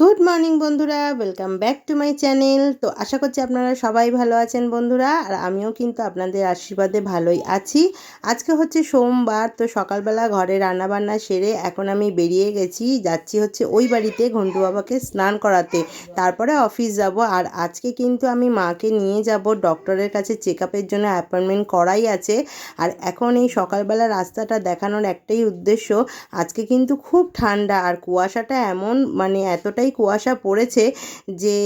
Good morning বন্ধুরা। Welcome back to my channel তো আশা করছি আপনারা সবাই ভালো আছেন বন্ধুরা, আর আমিও কিন্তু আপনাদের আশীর্বাদে ভালোই আছি। আজকে হচ্ছে সোমবার, তো সকালবেলা ঘরে রান্নাবান্না সেরে এখন আমি বেরিয়ে গেছি। যাচ্ছি হচ্ছে ওই বাড়িতে ঘন্টু বাবাকে স্নান করাতে। তারপরে অফিস যাব, আর আজকে কিন্তু আমি মাকে নিয়ে যাব। ডক্টরের কাছে চেক আপের জন্য অ্যাপয়েন্টমেন্ট করাই আছে। আর এখন এই সকালবেলা রাস্তাটা দেখানোর একটাই উদ্দেশ্য, আজকে কিন্তু খুব ঠান্ডা, আর কুয়াশাটা এমন মানে এতটাই কুয়াশা পড়েছে যে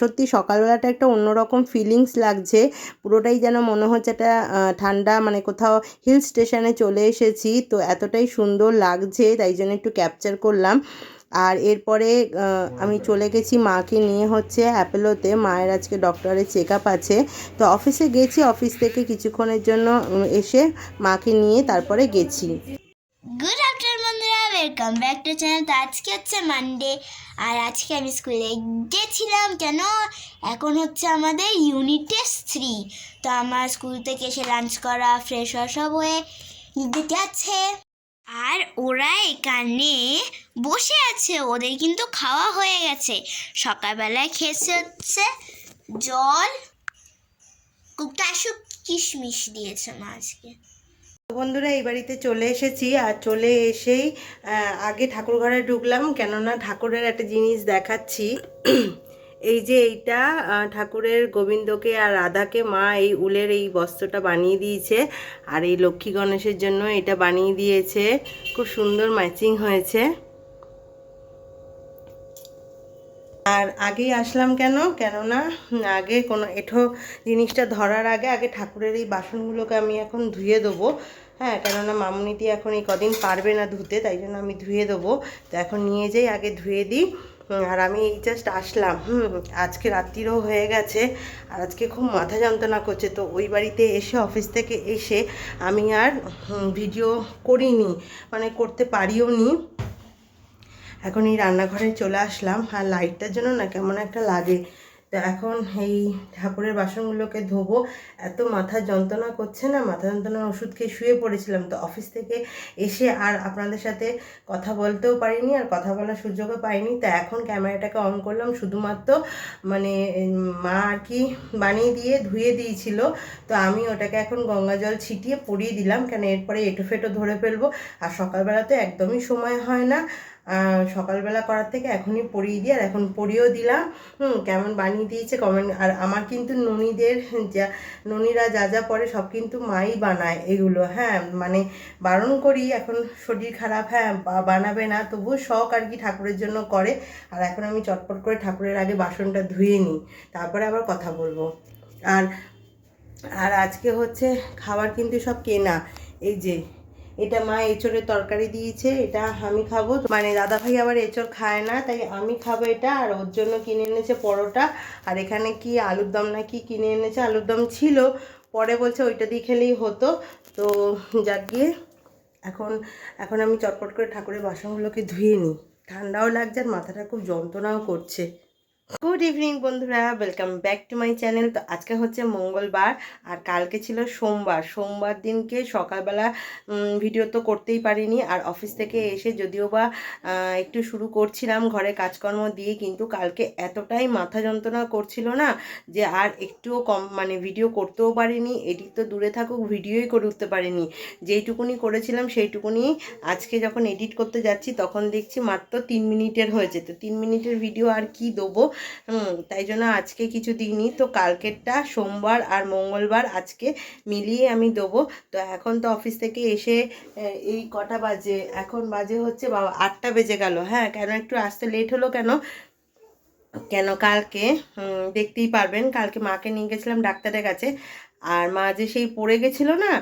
সত্যি সকালবেলাটা একটা অন্যরকম ফিলিংস লাগছে। পুরোটাই যেন মনে হচ্ছে একটা ঠান্ডা মানে কোথাও হিল স্টেশনে চলে এসেছি। তো এতটাই সুন্দর লাগছে, তাই জন্য একটু ক্যাপচার করলাম। আর এরপরে আমি চলে গেছি মাকে নিয়ে হচ্ছে অ্যাপেলোতে মায়ের আজকে ডক্টরের চেক আপ আছে। তো অফিসে গেছি অফিস থেকে কিছুক্ষণের জন্য এসে মাকে নিয়ে তারপরে গেছি। Good after welcome back to channel তো আজকে হচ্ছে মানডে আর আজকে আমি স্কুলে গেছিলাম, কেন? এখন হচ্ছে আমাদের ইউনিট টেস্ট থ্রি তো আমার স্কুল থেকে এসে লাঞ্চ করা ফ্রেশ হওয়া সব হয়ে আছে। আর ওরা এখানে বসে আছে, ওদের কিন্তু খাওয়া হয়ে গেছে। সকালবেলায় খেয়েছে হচ্ছে জল, কুকটা কাশু কিশমিশ দিয়েছে মা আজকে। বন্ধুরা, এই বাড়িতে চলে এসেছি আর চলে এসেই আগে ঠাকুর ঘরে ঢুকলাম, কেননা ঠাকুরের একটা জিনিস দেখাচ্ছি। এই যে এইটা ঠাকুরের গোবিন্দকে আর রাধাকে মা এই উলের এই বস্ত্রটা বানিয়ে দিয়েছে, আর এই লক্ষ্মী গণেশের জন্য এটা বানিয়ে দিয়েছে। খুব সুন্দর ম্যাচিং হয়েছে। আর আগেই আসলাম কেন? কেননা, আগে কোনো এঠো জিনিসটা ধরার আগে আগে ঠাকুরের এই বাসনগুলোকে আমি এখন ধুয়ে দেবো। হ্যাঁ কেননা মামুনিটি এখন এই কদিন পারবে না ধুতে, তাই জন্য আমি ধুয়ে দেবো। তো এখন নিয়ে যাই আগে ধুয়ে দিই। আর আমি এই জাস্ট আসলাম। হুম, আজকে রাত্রিরও হয়ে গেছে, আর আজকে খুব মাথা যন্ত্রণা করছে। তো ওই বাড়িতে এসে, অফিস থেকে এসে আমি আর ভিডিও করিনি মানে করতে পারিও নি এখন এই রান্নাঘরে চলে আসলাম। আর লাইটটার জন্য না কেমন একটা লাগে। তো এখন এই ঠাকুরের বাসনগুলোকে ধোবো। এত মাথা যন্ত্রণা করছে না, মাথা যন্ত্রণার ওষুধ খেয়ে শুয়ে পড়েছিলাম। তো অফিস থেকে এসে আর আপনাদের সাথে কথা বলতেও পারিনি, আর কথা বলার সুযোগও পাইনি। তো এখন ক্যামেরাটাকে অন করলাম। শুধুমাত্র মানে মা আর কি বানিয়ে দিয়ে ধুয়ে দিয়েছিল। তো আমি ওটাকে এখন গঙ্গা জল ছিটিয়ে পরিয়ে দিলাম। কেন এরপরে এঁটো ফেটো ধরে ফেলব। আর সকালবেলা তো একদমই সময় হয় না। সকালবেলা করার থেকে এখনই পরিয়ে দিই, আর এখন পরিয়েও দিলাম। হুম, কেমন বানিয়ে দিয়েছে কমেন্ট আর আমার কিন্তু ননীদের যা, ননীরা যা যা পরে সব কিন্তু মাই বানায় এগুলো হ্যাঁ। মানে বারণ করি, এখন শরীর খারাপ হ্যাঁ বানাবে না, তবুও শখ আর কি ঠাকুরের জন্য করে। আর এখন আমি চটপট করে ঠাকুরের আগে বাসনটা ধুয়ে নিই, তারপরে আবার কথা বলব। আর আর আজকে হচ্ছে খাবার কিন্তু সব কেনা, এই যে এটা মা এঁচড়ের তরকারি দিয়েছে, এটা আমি খাব। মানে দাদা ভাই আবার এঁচড় খায় না, তাই আমি খাব এটা, আর ওর জন্য কিনে এনেছে পরোটা। আর এখানে কি আলুর দম না কি কিনে এনেছে? আলুর দম ছিল, পরে বলছে ওইটা দিয়ে খেলেই হতো। তো যাক গিয়ে, এখন এখন আমি চটপট করে ঠাকুরের বাসনগুলোকে ধুয়ে নিই। ঠান্ডাও লাগছে আর মাথাটা খুব যন্ত্রণাও করছে। গুড ইভিনিং বন্ধুরা। Welcome back to my channel তো আজকে হচ্ছে মঙ্গলবার আর কালকে ছিল সোমবার। সোমবার দিনকে সকালবেলা ভিডিও তো করতেই পারিনি। আর অফিস থেকে এসে যদিও বা একটু শুরু করছিলাম ঘরে কাজকর্ম দিয়ে, কিন্তু কালকে এতটাই মাথা যন্ত্রণা করছিল না যে আর একটুও কম মানে ভিডিও করতেও পারিনি। এডিট তো দূরে থাকুক ভিডিওই করে উঠতে পারিনি। যেইটুকুনি করেছিলাম সেইটুকুনি আজকে যখন এডিট করতে যাচ্ছি, তখন দেখছি মাত্র তিন মিনিটের হয়েছে তো তিন মিনিটের ভিডিও আর কি দেবো? তাই জন্য আজকে কিছু দিইনি। তো কালকেরটা সোমবার আর মঙ্গলবার আজকে মিলিয়ে আমি দেবো। তো এখন তো অফিস থেকে এসে এই কটা বাজে। এখন বাজে হচ্ছে বাবা আটটা বেজে গেল। হ্যাঁ কেন একটু আসতে লেট হলো কেন? কেন কালকে? দেখতেই পারবেন। কালকে মাকে নিয়ে গেছিলাম ডাক্তারের কাছে। আর মা যে সেই পড়ে গেছিল না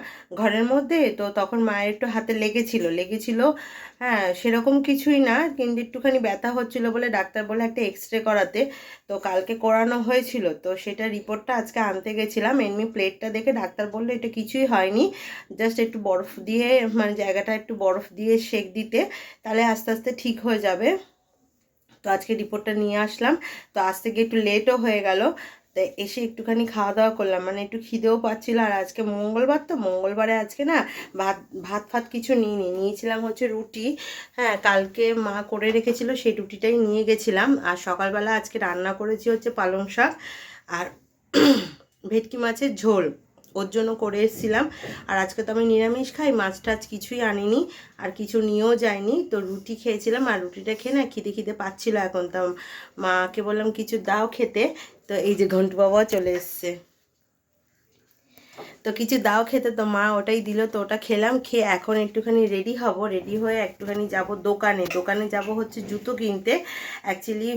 ঘরের মধ্যে, তো তখন মায়ের একটু হাতে লেগেছিল। লেগেছিল হ্যাঁ সেরকম কিছুই না, কিন্তু একটুখানি ব্যথা হচ্ছিল বলে ডাক্তার বলে একটা এক্স রে করাতে। তো কালকে করানো হয়েছিল, তো সেটা রিপোর্টটা আজকে আনতে গেছিলাম। এমনি প্লেটটা দেখে ডাক্তার বলল এটা কিছুই হয়নি। জাস্ট একটু বরফ দিয়ে মানে জায়গাটা একটু বরফ দিয়ে সেক দিতে, তাহলে আস্তে আস্তে ঠিক হয়ে যাবে। তো আজকে রিপোর্টটা নিয়ে আসলাম। তো আজ থেকে একটু লেটও হয়ে গেল। তাই এসে একটুখানি খাওয়া দাওয়া করলাম। মানে একটু খিদেও পাচ্ছিল আর আজকে মঙ্গলবার তো, মঙ্গলবারে আজকে না ভাত ভাত ফাত কিছু নিইনি। নিয়েছিলাম হচ্ছে রুটি। হ্যাঁ কালকে মা করে রেখেছিল, সেই রুটিটাই নিয়ে গেছিলাম। আর সকালবেলা আজকে রান্না করেছি হচ্ছে পালং শাক আর ভেটকি মাছের ঝোল। ওর জন্য করে এসেছিলাম। আর আজকে তো আমি নিরামিষ খাই, মাছ টাছ কিছুই আনিনি, আর কিছু নিয়েও যায়নি তো রুটি খেয়েছিলাম, আর রুটিটা খেয়ে না খিদে খিদে পাচ্ছিলো এখন। তো মাকে বললাম, কিছু দাও খেতে। তো এই যে ঘন্টু বাবাও চলে এসছে। তো কিছু দাও খেতে, তো মা ওটাই দিল, তো ওটা খেলাম, খেয়ে এখন একটুখানি রেডি হব রেডি হয়ে একটুখানি যাব দোকানে। দোকানে যাব হচ্ছে জুতো কিনতে। অ্যাকচুয়ালি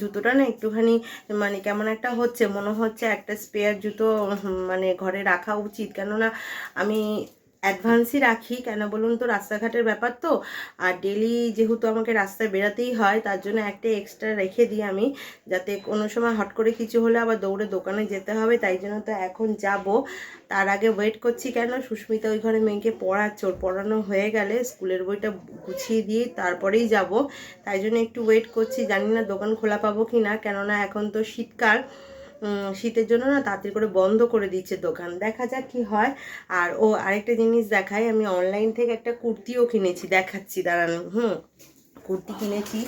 জুতোটা না একটুখানি মানে কেমন একটা হচ্ছে, মনে হচ্ছে একটা স্পেয়ার জুতো মানে ঘরে রাখা উচিত। কেননা আমি অ্যাডভান্সই রাখি। কেন বলুন তো, রাস্তাঘাটের ব্যাপার তো। আর ডেলি যেহেতু আমাকে রাস্তায় বেরাতেই হয়, তার জন্য একটা এক্সট্রা রেখে দিই আমি, যাতে কোনো সময় হট করে কিছু হলে আবার দৌড়ে দোকানে যেতে হবে। তাই জন্য তো এখন যাব। তার আগে ওয়েট করছি কেন? সুস্মিতা ওই ঘরে মেয়েকে পড়াচ্ছে ওর পড়ানো হয়ে গেলে স্কুলের বইটা গুছিয়ে দিয়ে তারপরেই যাব। তাই জন্য একটু ওয়েট করছি। জানি না দোকান খোলা পাবো কি না কেননা এখন তো শীতকাল। শীতের জন্য না তাড়াতাড়ি করে বন্ধ করে দিচ্ছে দোকান। দেখা যাক কি হয়। আর ও আরেকটা জিনিস দেখাই, আমি অনলাইন থেকে একটা কুর্তিও কিনেছি, দেখাচ্ছি, দাঁড়ান, হুম। কুর্তি কিনেছি,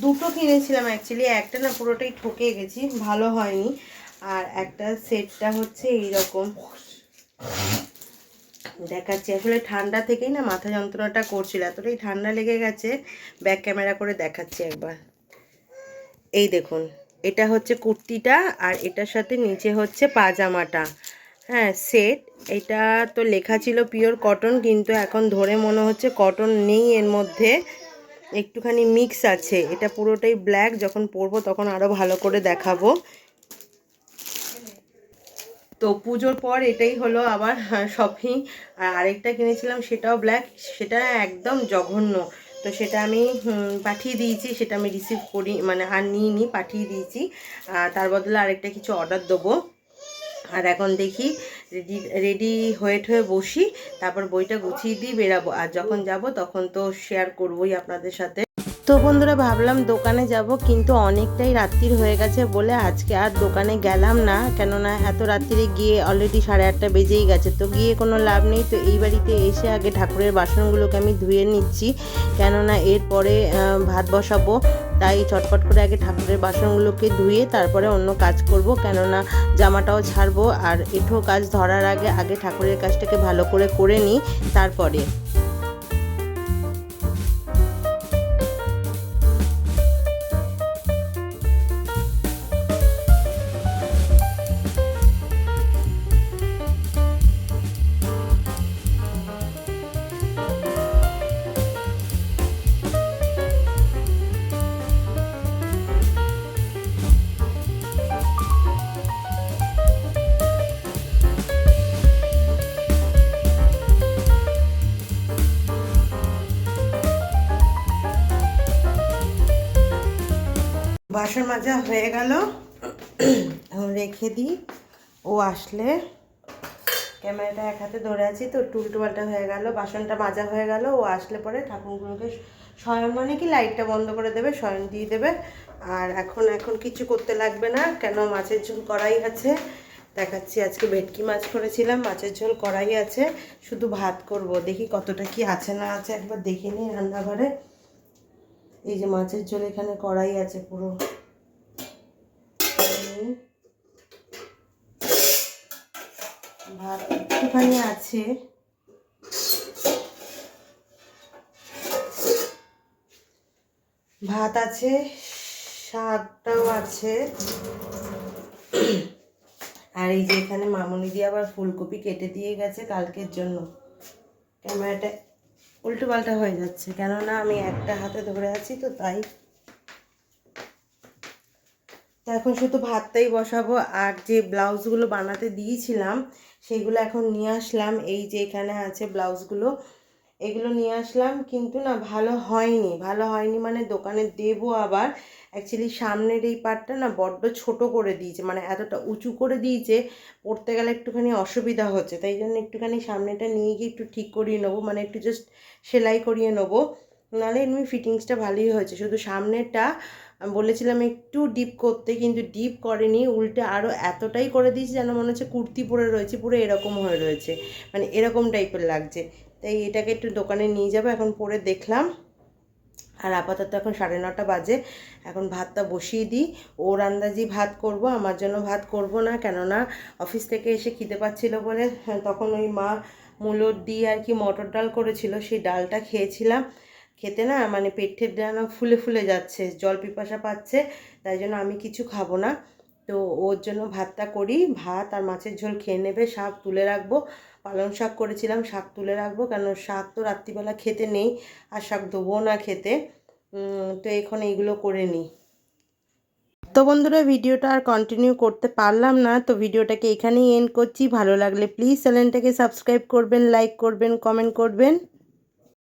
দুটো কিনেছিলাম অ্যাকচুয়ালি একটা না পুরোটাই ঠকে গেছি, ভালো হয়নি। আর একটা সেটটা হচ্ছে এইরকম। দেখাচ্ছি, আসলে ঠান্ডা থেকেই না মাথা যন্ত্রণাটা করছিল, এতটাই ঠান্ডা লেগে গেছে। ব্যাক ক্যামেরা করে দেখাচ্ছি একবার। এই দেখুন। এটা হচ্ছে কুর্তিটা আর এটার সাথে নিচে হচ্ছে পাজামাটা। হ্যাঁ সেট। এটা তো লেখা ছিল পিওর কটন, কিন্তু এখন ধরে মনে হচ্ছে কটন নেই এর মধ্যে। একটুখানি মিক্স আছে। এটা পুরোটাই ব্ল্যাক। যখন পরবো তখন আরও ভালো করে দেখাবো। তো পুজোর পর এটাই হলো আবার শপিং আর আরেকটা কিনেছিলাম সেটাও ব্ল্যাক। সেটা একদম জঘন্য। তো সেটা আমি পাঠিয়ে দিয়েছি, সেটা আমি রিসিভ করি মানে আর নিইনি পাঠিয়ে দিয়েছি। তার বদলে আরেকটা কিছু অর্ডার দেবো। আর এখন দেখি রেডি রেডি হয়ে ঠয়ে বসি, তারপর বইটা গুছিয়ে দিয়ে বেরাবো। আর যখন যাব, তখন তো শেয়ার করবোই আপনাদের সাথে। তো বন্ধুরা, ভাবলাম দোকানে যাব, কিন্তু অনেকটাই রাত্রির হয়ে গেছে বলে আজকে আর দোকানে গেলাম না। কেননা এত রাত্রিরে গিয়ে অলরেডি সাড়ে আটটা বেজেই গেছে, তো গিয়ে কোনো লাভ নেই। তো এই বাড়িতে এসে আগে ঠাকুরের বাসনগুলোকে আমি ধুয়ে নিচ্ছি। কেননা এরপরে ভাত বসাবো, তাই চটপট করে আগে ঠাকুরের বাসনগুলোকে ধুয়ে তারপরে অন্য কাজ করব। কেননা জামাটাও ছাড়বো, আর এঠো কাজ ধরার আগে আগে ঠাকুরের কাজটাকে ভালো করে করে নিই, তারপরে। বাসন মাজা হয়ে গেল। রেখে দিই। ও আসলে ক্যামেরাটা এক হাতে ধরে আছি, তো টুলটো পাল্টা হয়ে গেল, বাসনটা মাজা হয়ে গেল। ও আসলে পরে ঠাকুরগুলোকে শয়ন মানে কি লাইটটা বন্ধ করে দেবে শয়ন দিয়ে দেবে। আর এখন এখন কিছু করতে লাগবে না, কেন মাছের ঝোল করাই আছে। দেখাচ্ছি, আজকে ভেটকি মাছ করেছিলাম, মাছের ঝোল করাই আছে। শুধু ভাত করব, দেখি কতটা কি আছে না আছে, একবার দেখে নিই রান্নাঘরে। এই যে মাছের ঝোল এখানে কড়াই আছে পুরো এই। ভাত একটুখানি আছে ভাত আছে, শাকটাও আছে। আর এই যে এখানে মামুনি দিয়ে আবার ফুলকপি কেটে দিয়ে গেছে কালকের জন্য। ক্যামেরাটা উল্টো পাল্টা হয়ে যাচ্ছে, কেননা আমি একটা হাতে ধরে আছি তো তাই তো এখন শুধু ভাতটাই বসাবো, আর যে ব্লাউজগুলো বানাতে দিয়েছিলাম, সেগুলো এখন নিয়ে আসলাম। এই যে এখানে আছে ব্লাউজগুলো, এগুলো নিয়ে আসলাম, কিন্তু না ভালো হয়নি। ভালো হয়নি মানে দোকানে দেবো আবার। অ্যাকচুয়ালি সামনের এই পার্টটা না বড্ড ছোট করে দিয়েছে মানে এতটা উঁচু করে দিয়েছে, পড়তে গেলে একটুখানি অসুবিধা হচ্ছে। তাই জন্য একটুখানি সামনেটা নিয়ে গিয়ে একটু ঠিক করিয়ে নেব মানে একটু জাস্ট সেলাই করিয়ে নেব। নাহলে এমনি ফিটিংসটা ভালোই হয়েছে। শুধু সামনেটা আমি বলেছিলাম একটু ডিপ করতে কিন্তু ডিপ করেনি উল্টে আরও এতটাই করে দিয়েছি যেন মনে হচ্ছে কুর্তি পরে রয়েছে পুরো এরকম হয়ে রয়েছে। মানে এরকম টাইপের লাগছে। তাই এটাকে একটু দোকানে নিয়ে যাব এখন পরে দেখলাম। আর আপাতত এখন সাড়ে নটা বাজে এখন ভাতটা বসিয়ে দিই। ওর আন্দাজি ভাত করব আমার জন্য ভাত করব না কেননা অফিস থেকে এসে খিদে পাচ্ছিল বলে হ্যাঁ, তখন ওই মা মূলোর দিয়ে আর কি মটর ডাল করেছিল সেই ডালটা খেয়েছিলাম। খেতে না মানে পেটের যেন ফুলে ফুলে যাচ্ছে, জল পিপাসা পাচ্ছে, তাই জন্য আমি কিছু খাব না। তো ওর জন্য ভাতটা করি, ভাত আর মাছের ঝোল খেয়ে নেবে, শাক তুলে রাখব। পালং শাক করেছিলাম, শাক তুলে রাখব, কেন শাক তো রাত্রিবেলা খেতে নেই, আর শাক দেবো না খেতে। তো এখন এইগুলো করে নিই তো বন্ধুরা, ভিডিওটা আর কন্টিনিউ করতে পারলাম না, তো ভিডিওটাকে এখানেই এন্ড করছি। ভালো লাগলে প্লিজ চ্যানেলটাকে সাবস্ক্রাইব করবেন লাইক করবেন কমেন্ট করবেন।